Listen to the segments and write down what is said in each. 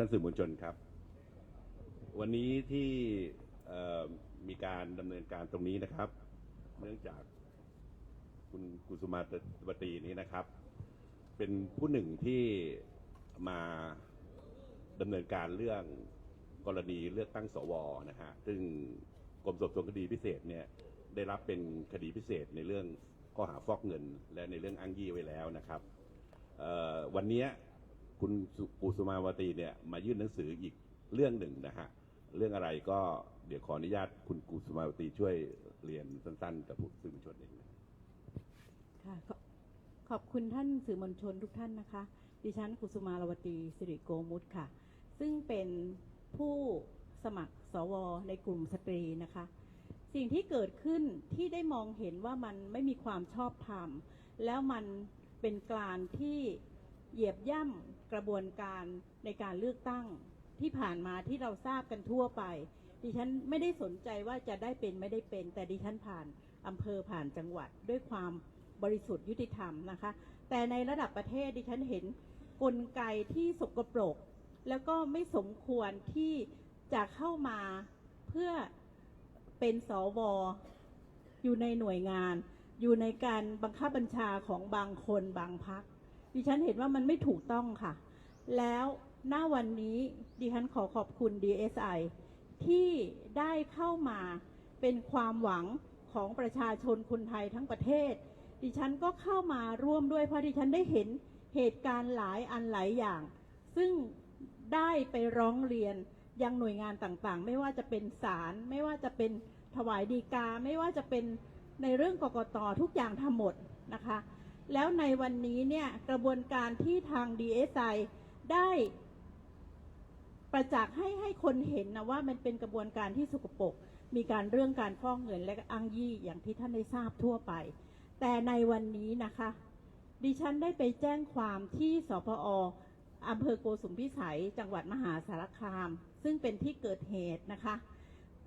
ท่านสื่อมวลชนครับ วันนี้ที่มีการดำเนินการตรงนี้นะครับ เนื่องจากคุณกุสุมาตตีนี้นะครับ เป็นผู้หนึ่งที่มาดำเนินการเรื่องกรณีเลือกตั้งสวนะฮะซึ่งกรมสอบสวนคดีพิเศษเนี่ยได้รับเป็นคดีพิเศษในเรื่องข้อหาฟอกเงิน และในเรื่องอ้างยี่ไว้แล้วนะครับวันนี้ คุณสุกุสุมาวตีเนี่ยมายื่นหนังสืออีกเรื่องหนึ่งนะฮะเรื่องอะไรก็เดี๋ยวขออนุญาตคุณกุสุมาวตีช่วยเรียนสั้นๆกับผู้สื่อมวลชนเองนะค่ะขอขอบคุณท่านสื่อมวลชนทุกท่านนะคะ ดิฉันกุสุมารวตีสิริโกมุตค่ะ ซึ่งเป็นผู้สมัครสวในกลุ่มสตรีนะคะ สิ่งที่เกิดขึ้นที่ได้มองเห็นว่ามันไม่มีความชอบธรรม แล้วมันเป็นการที่ เหยียบย่ำกระบวนการในการเลือกตั้งที่ผ่านมาที่เราทราบกันทั่วไป ดิฉันไม่ได้สนใจว่าจะได้เป็นไม่ได้เป็น แต่ดิฉันผ่านอำเภอผ่านจังหวัดด้วยความบริสุทธิ์ยุติธรรมนะคะ แต่ในระดับประเทศดิฉันเห็นกลไกที่สกปรก แล้วก็ไม่สมควรที่จะเข้ามาเพื่อเป็นสวอยู่ในหน่วยงาน อยู่ในการบังคับบัญชาของบางคนบางพัก ดิฉันเห็นว่ามันไม่ถูกต้องค่ะ แล้วหน้าวันนี้ดิฉันขอขอบคุณ DSI ที่ได้เข้ามาเป็นความหวังของประชาชนคนไทยทั้งประเทศ ดิฉันก็เข้ามาร่วมด้วยเพราะดิฉันได้เห็นเหตุการณ์หลายอันหลายอย่าง ซึ่งได้ไปร้องเรียนยังหน่วยงานต่างๆ ไม่ว่าจะเป็นศาลไม่ว่าจะเป็นถวายดีกา ไม่ว่าจะเป็นในเรื่องกกตทุกอย่างทำหมดนะคะ แล้วในวันนี้เนี่ยกระบวนการที่ทาง DSI ได้ประจักษ์ให้ให้คนเห็นนะว่ามันเป็นกระบวนการที่สกปรกมีการเรื่องการฟอกเงินและอ้างยี่อย่างที่ท่านได้ทราบทั่วไป แต่ในวันนี้นะคะ ดิฉันได้ไปแจ้งความที่สพออำเภอโกสุมพิสัย จังหวัดมหาสารคาม ซึ่งเป็นที่เกิดเหตุนะคะ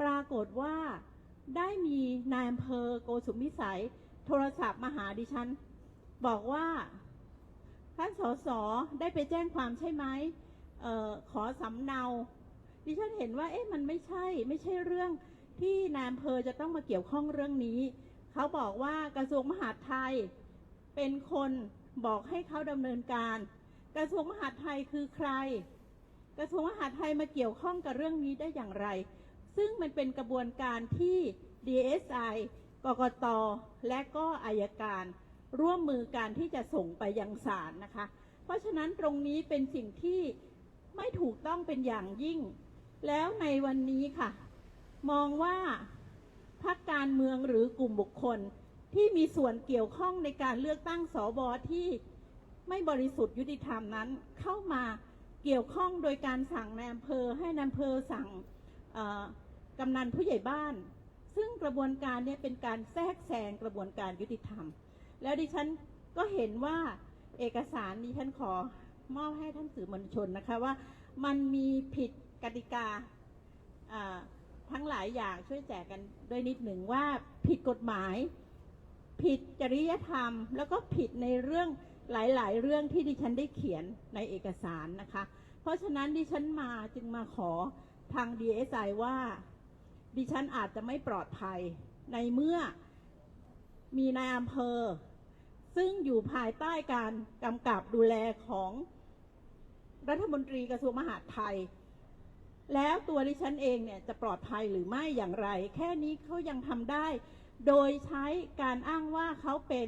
ปรากฏว่าได้มีนายอำเภอโกสุมพิสัย โทรศัพท์มาหาดิฉัน บอกว่า ท่านสสได้ไปแจ้งความใช่ไหมออขอสำเนาดิฉันเห็นว่า เอ๊ะมันไม่ใช่ ไม่ใช่เรื่องที่นายอำเภอจะต้องมาเกี่ยวข้องเรื่องนี้ เขาบอกว่ากระทรวงมหาดไทย เป็นคนบอกให้เขาดำเนินการ กระทรวงมหาดไทยคือใคร กระทรวงมหาดไทยมาเกี่ยวข้องกับเรื่องนี้ได้อย่างไร ซึ่งมันเป็นกระบวนการที่ DSI กกต และก็อายการ ร่วมมือการที่จะส่งไปยังศาลนะคะ เพราะฉะนั้นตรงนี้เป็นสิ่งที่ไม่ถูกต้องเป็นอย่างยิ่ง แล้วในวันนี้ค่ะ มองว่าพรรคการเมืองหรือกลุ่มบุคคลที่มีส่วนเกี่ยวข้องในการเลือกตั้งสวที่ไม่บริสุทธิ์ยุติธรรมนั้น เข้ามาเกี่ยวข้องโดยการสั่งในอำเภอให้นายอำเภอสั่งกำนันผู้ใหญ่บ้าน ซึ่งกระบวนการเนี้เป็นการแทรกแซงกระบวนการยุติธรรม แล้วดิฉันก็เห็นว่าเอกสารดิฉันขอมอบให้ท่านสื่อมวลชนนะคะว่ามันมีผิดกติกาทั้งหลายอย่างช่วยแจกกันด้วยนิดหนึ่งว่าผิดกฎหมาย ผิดจริยธรรม แล้วก็ผิดในเรื่องหลาย ๆ เรื่องที่ดิฉันได้เขียนในเอกสารนะคะ เพราะฉะนั้นดิฉันมาจึงมาขอทาง DSI ว่า ดิฉันอาจจะไม่ปลอดภัยในเมื่อมีนายอำเภอ ซึ่งอยู่ภายใต้การกำกับดูแลของรัฐมนตรีกระทรวงมหาดไทย แล้วตัวดิฉันเองเนี่ยจะปลอดภัยหรือไม่อย่างไร แค่นี้เขายังทำได้ โดยใช้การอ้างว่าเขาเป็น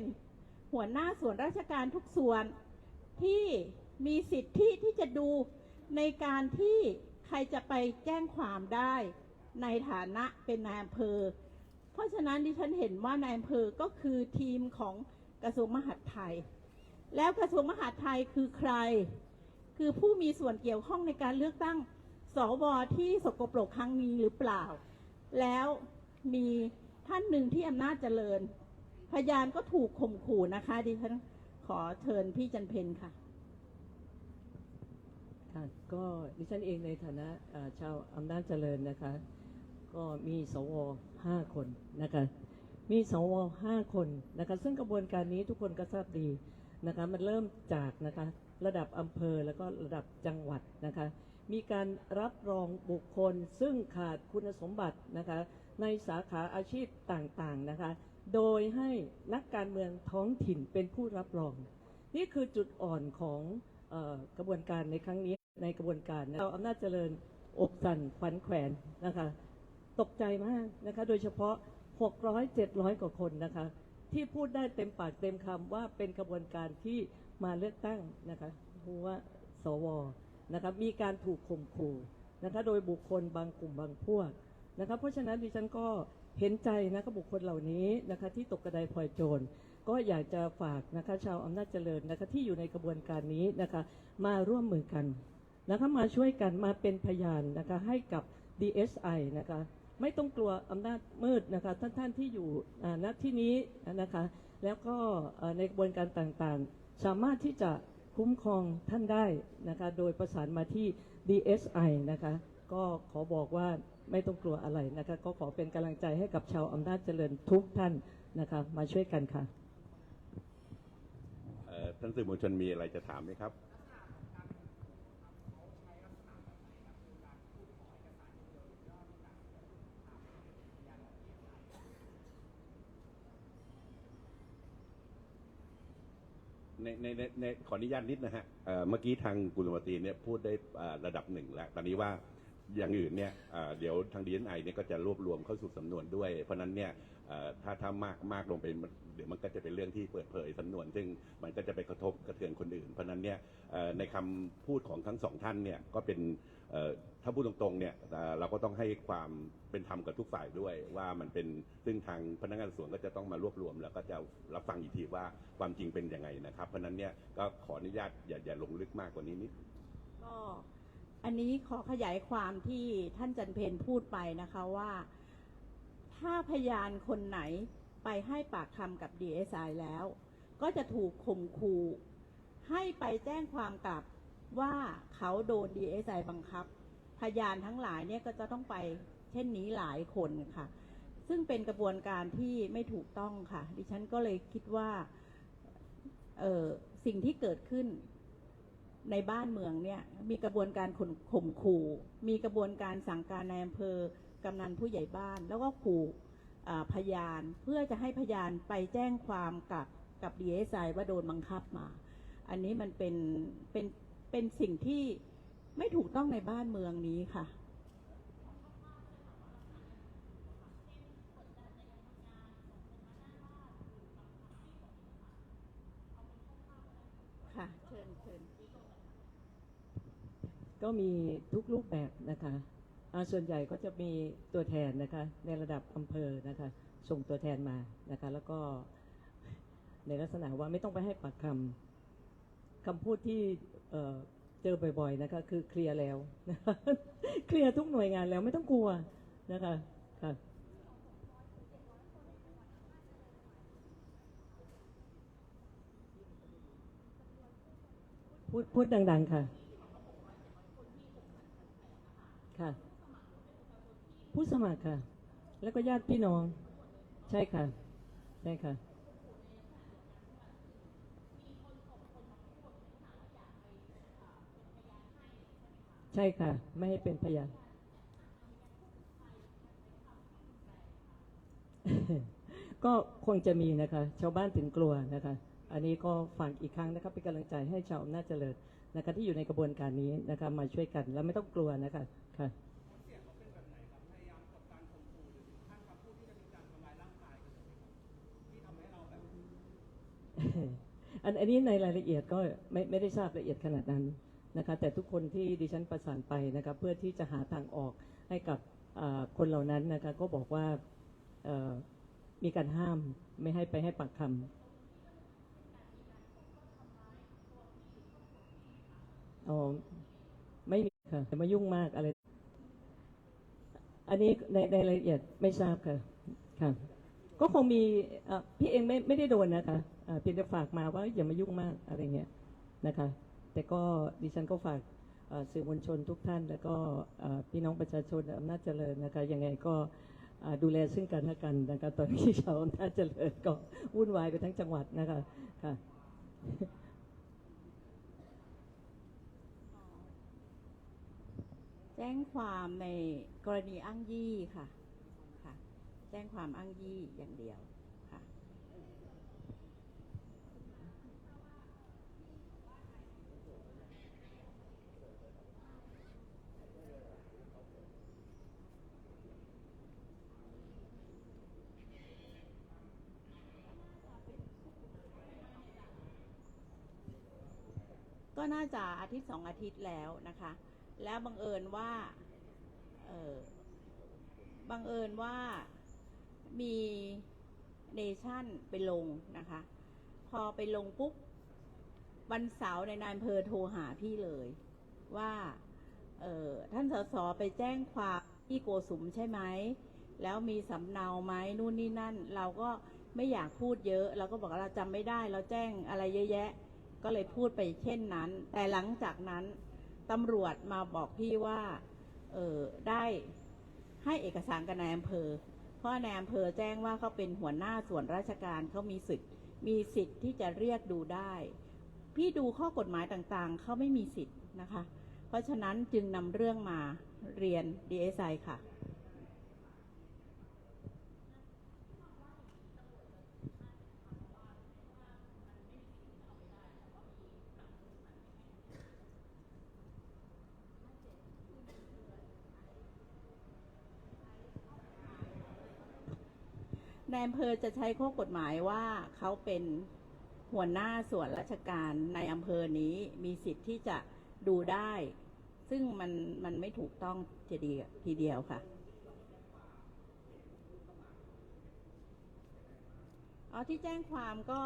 หัวหน้าส่วนราชการทุกส่วนที่มีสิทธิที่จะดูในการที่ใครจะไปแจ้งความได้ในฐานะเป็นนายอำเภอ เพราะฉะนั้นดิฉันเห็นว่านายอำเภอก็คือทีมของ กระทรวงมหาดไทย แล้วกระทรวงมหาดไทยคือใคร คือผู้มีส่วนเกี่ยวข้องในการเลือกตั้งสวที่สกปรกครั้งนี้หรือเปล่า แล้วมีท่านหนึ่งที่อำนาจเจริญ พยานก็ถูกข่มขู่นะคะดิฉันขอเชิญพี่จันเพนค่ะค่ะก็ดิฉันเองในฐานะชาวอำนาจเจริญนะคะ ก็มีสวห้าคนนะคะ มีสวห้าคนนะคะซึ่งกระบวนการนี้ทุกคนก็ทราบดีนะคะมันเริ่มจากนะคะระดับอำเภอแล้วก็ระดับจังหวัดนะคะมีการรับรองบุคคลซึ่งขาดคุณสมบัตินะคะในสาขาอาชีพต่างๆนะคะโดยให้นักการเมืองท้องถิ่นเป็นผู้รับรอง นี่คือจุดอ่อนของออกระบวนการในครั้งนี้ในกระบวนการเราอำนาจเจริญอกสั่นขวัญแขวนนะคะตกใจมากนะคะโดยเฉพาะ 600 700 กว่าคนนะคะ ที่พูดได้เต็มปากเต็มคำว่าเป็นกระบวนการที่มาเลือกตั้งนะคะหัวสวนะคะมีการถูกข่มขู่นะคะโดยบุคคลบางกลุ่มบางพวกนะคะเพราะฉะนั้นดิฉันก็เห็นใจนะคะบุคคลเหล่านี้นะคะที่ตกกระไดพลอยโจรก็อยากจะฝากนะคะชาวอำนาจเจริญนะคะที่อยู่ในกระบวนการนี้นะคะมาร่วมมือกันนะคะมาช่วยกันมาเป็นพยานนะคะให้กับ DSI นะคะ ไม่ต้องกลัวอำนาจมืดนะคะท่านท่านที่อยู่ณที่นี้นะคะแล้วก็ในกระบวนการต่างๆ สามารถที่จะคุ้มครองท่านได้นะคะโดยประสานมาที่ DSI นะคะก็ขอบอกว่าไม่ต้องกลัวอะไรนะคะก็ขอเป็นกำลังใจให้กับชาวอำนาจเจริญทุกท่านนะคะมาช่วยกันค่ะท่านสื่อมวลชนมีอะไรจะถามไหมครับ ในในในในขออนุญาตนิดนะฮะเอ่อเมื่อกี้ทางกุลมตีเนี่ยพูดได้อ่าระดับหนึ่งแล้ว ตอนนี้ว่าอย่างอื่นเนี่ยอ่าเดี๋ยวทางดีเอ็นไอเนี่ยก็จะรวบรวมเข้าสู่สำนวนด้วย เพราะฉะนั้นเนี่ย ถ้าถ้ามากมากลงไปเดี๋ยวมันก็จะเป็นเรื่องที่เปิดเผยสำนวน ซึ่งมันก็จะไปกระทบกระเทือนคนอื่น เพราะนั้นเนี่ยในคำพูดของทั้งสองท่านเนี่ยก็เป็นถ้าพูดตรงๆเนี่ยเราก็ต้องให้ความเป็นธรรมกับทุกฝ่ายด้วย ว่ามันเป็นซึ่งทางพนักงานสวนก็จะต้องมารวบรวม แล้วก็จะรับฟังอีกทีว่าความจริงเป็นยังไงนะครับ เพราะฉะนั้นเนี่ยก็ขออนุญาตอย่าอย่าลงลึกมากกว่านี้นิดก็อันนี้ขอขยายความที่ท่านจันเพนพูดไปนะคะว่า ถ้าพยานคนไหนไปให้ปากคำกับ DSI แล้ว ก็จะถูกข่มขู่ให้ไปแจ้งความกลับว่าเขาโดน DSI บังคับ พยานทั้งหลายเนี่ยก็จะต้องไปเช่นนี้หลายคนค่ะ ซึ่งเป็นกระบวนการที่ไม่ถูกต้องค่ะ ดิฉันก็เลยคิดว่าสิ่งที่เกิดขึ้นในบ้านเมืองเนี่ยมีกระบวนการข่มข่มขู่ มีกระบวนการสั่งการในอำเภอ กำนันผู้ใหญ่บ้าน แล้วก็ขู่พยานเพื่อจะให้พยานไปแจ้งความกับกับดีเอสไอว่าโดนบังคับมา อันนี้มันเป็นเป็นเป็นสิ่งที่ไม่ถูกต้องในบ้านเมืองนี้ค่ะค่ะเชิญเชิญก็มีทุกรูปแบบนะคะ ส่วนใหญ่ก็จะมีตัวแทนนะคะในระดับอำเภอนะคะส่งตัวแทนมานะคะแล้วก็ในลักษณะว่าไม่ต้องไปให้ปากคำคำพูดที่เจอบ่อยๆนะคะคือเคลียร์แล้วเคลียร์ทุกหน่วยงานแล้วไม่ต้องกลัวนะคะค่ะพูดพูดดัง ๆ ค่ะ ค่ะ ผู้สมัครค่ะ แล้วก็ญาติพี่น้อง ใช่ค่ะ ใช่ค่ะใช่ค่ะ ไม่ให้เป็นพยานก็คงจะมีนะคะ ชาวบ้านถึงกลัวนะคะ อันนี้ก็ฝากอีกครั้งนะคะเป็นกำลังใจให้ชาวอำนาจเจริญนะคะ ที่อยู่ในกระบวนการนี้นะคะ มาช่วยกัน และไม่ต้องกลัวนะคะค่ะ อันอันนี้ในรายละเอียดก็ไม่ไม่ได้ทราบละเอียดขนาดนั้นนะคะ แต่ทุกคนที่ดิฉันประสานไปนะคะเพื่อที่จะหาทางออกให้กับคนเหล่านั้นนะคะก็บอกว่ามีการห้ามไม่ให้ไปให้ปากคำอ๋อไม่มีค่ะอย่ามายุ่งมากอะไร อันนี้ในในรายละเอียดไม่ทราบค่ะค่ะ ก็คงมีพี่เองไม่ไม่ได้โดนนะคะ เพียงแต่ฝากมาว่าอย่ามายุ่งมากอะไรเงี้ยนะคะ แต่ก็ดิฉันก็ฝากสื่อมวลชนทุกท่าน แล้วก็พี่น้องประชาชนอำนาจเจริญนะคะยังไงก็ดูแลซึ่งกันและกันนะคะตอนนี้ชาวอำนาจเจริญก็วุ่นวายไปทั้งจังหวัดนะคะค่ะแจ้งความในกรณีอ้างยี่ค่ะค่ะ แจ้งความอ้างยี่อย่างเดียวค่ะ ก็น่าจะอาทิตย์สองอาทิตย์แล้วนะคะ แล้วบังเอิญว่าเออบังเอิญว่ามีเนชั่นไปลงนะคะ พอไปลงปุ๊บ วันเสาร์ในนายอำเภอโทรหาพี่เลย ว่าเออท่านสสไปแจ้งความที่โกสุมใช่ไหม แล้วมีสำเนาไหมนู่นนี่นั่น เราก็ไม่อยากพูดเยอะ เราก็บอกว่าเราจำไม่ได้ เราแจ้งอะไรเยอะแยะ ก็เลยพูดไปเช่นนั้น แต่หลังจากนั้นตำรวจมาบอกพี่ว่า เออได้ให้เอกสารกับนายอำเภอ เพราะนายอำเภอแจ้งว่าเขาเป็นหัวหน้าส่วนราชการเขามีสิทธิ์ มีสิทธิ์ที่จะเรียกดูได้ พี่ดูข้อกฎหมายต่างๆ เขาไม่มีสิทธิ์นะคะ เพราะฉะนั้นจึงนำเรื่องมาเรียน DSI ค่ะ ในอำเภอจะใช้ข้อกฎหมายว่าเขาเป็นหัวหน้าส่วนราชการในอำเภอนี้มีสิทธิ์ที่จะดูได้ ซึ่งมันมันไม่ถูกต้องทีเดียวทีเดียวค่ะอ๋อที่แจ้งความก็